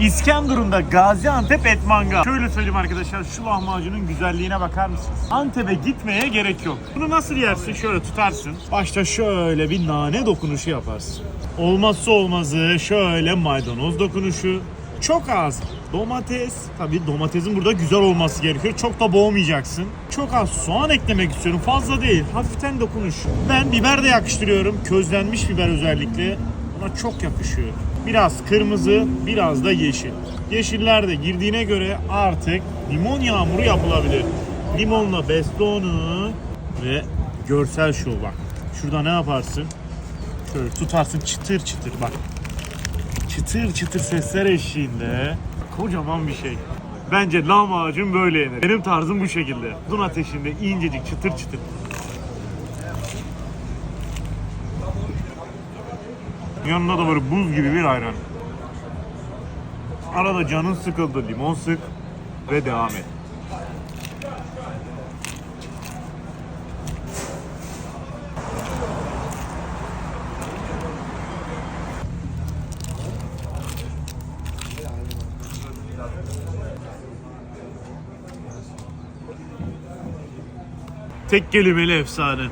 İskenderun'da Gaziantep et mangal. Şöyle söyleyeyim arkadaşlar şu lahmacunun güzelliğine bakar mısınız? Antep'e gitmeye gerek yok. Bunu nasıl yersin? Şöyle tutarsın. Başta şöyle bir nane dokunuşu yaparsın. Olmazsa olmazı şöyle maydanoz dokunuşu. Çok az domates. Tabii domatesin burada güzel olması gerekiyor. Çok da boğmayacaksın. Çok az soğan eklemek istiyorum. Fazla değil. Hafiften dokunuş. Ben biber de yakıştırıyorum. Közlenmiş biber özellikle. Buna çok yakışıyor. Biraz kırmızı, biraz da yeşil. Yeşiller de girdiğine göre artık limon yağmuru yapılabilir. Limonla besle onu ve görsel şov bak. Şurada ne yaparsın? Şöyle tutarsın çıtır çıtır bak. Çıtır çıtır sesler eşliğinde kocaman bir şey. Bence lahmacun böyle yenir. Benim tarzım bu şekilde. Dun ateşinde incecik çıtır çıtır. Yanında da böyle buz gibi bir ayran. Arada canın sıkıldı limon sık ve devam et. Tek kelimeli efsane.